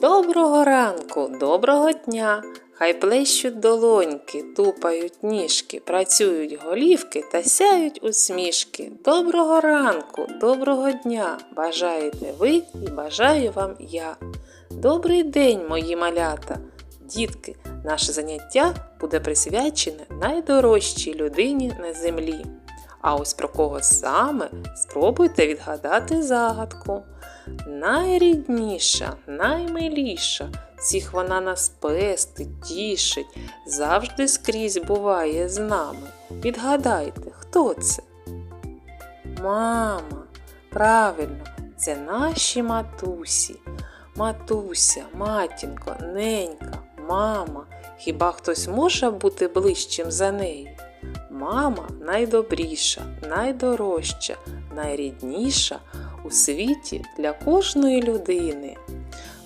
Доброго ранку, доброго дня. Хай плещуть долоньки, тупають ніжки, працюють голівки та сяють усмішки. Доброго ранку, доброго дня. Бажаєте ви і бажаю вам я. Добрий день, мої малята. Дітки, наше заняття буде присвячене найдорожчій людині на землі. А ось про кого саме спробуйте відгадати загадку. Найрідніша, наймиліша, всіх вона нас пестить, тішить, завжди скрізь буває з нами. Відгадайте, хто це? Мама, правильно, це наші матусі. Матуся, матінко, ненька, мама. Хіба хтось може бути ближчим за нею? Мама найдобріша, найдорожча, найрідніша у світі для кожної людини.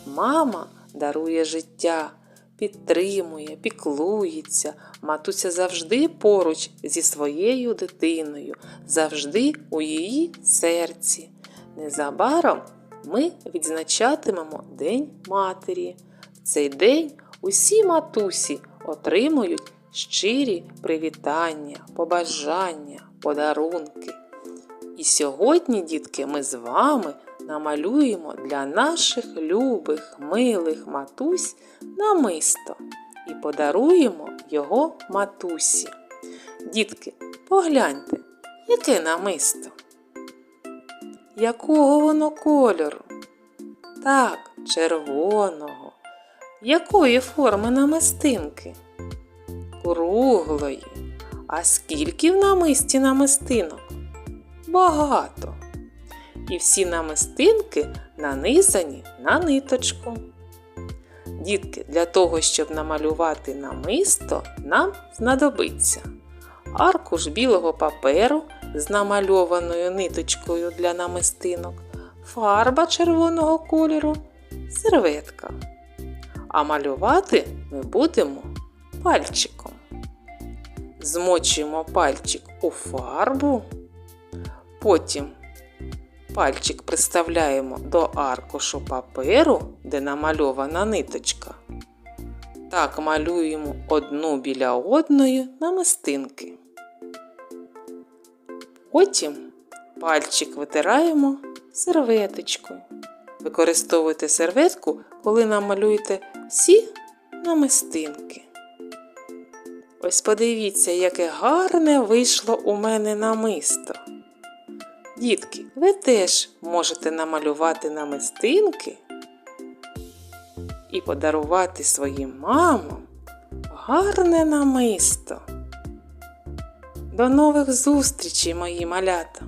Мама дарує життя, підтримує, піклується. Матуся завжди поруч зі своєю дитиною, завжди у її серці. Незабаром ми відзначатимемо День матері. В цей день усі матусі отримують щирі привітання, побажання, подарунки. І сьогодні, дітки, ми з вами намалюємо для наших любих, милих матусь намисто і подаруємо його матусі. Дітки, погляньте, яке намисто? Якого воно кольору? Так, червоного. Якої форми намистинки? Круглої. А скільки в намисті намистинок? Багато. І всі намистинки нанизані на ниточку. Дітки, для того, щоб намалювати намисто, нам знадобиться аркуш білого паперу з намальованою ниточкою для намистинок, фарба червоного кольору, серветка. А малювати ми будемо пальчиком. Змочуємо пальчик у фарбу, потім пальчик приставляємо до аркушу паперу, де намальована ниточка. Так малюємо одну біля одної намистинки. Потім пальчик витираємо серветочкою. Використовуйте серветку, коли намалюєте всі намистинки. Ось подивіться, яке гарне вийшло у мене намисто. Дітки, ви теж можете намалювати намистинки і подарувати своїм мамам гарне намисто. До нових зустрічей, мої малята!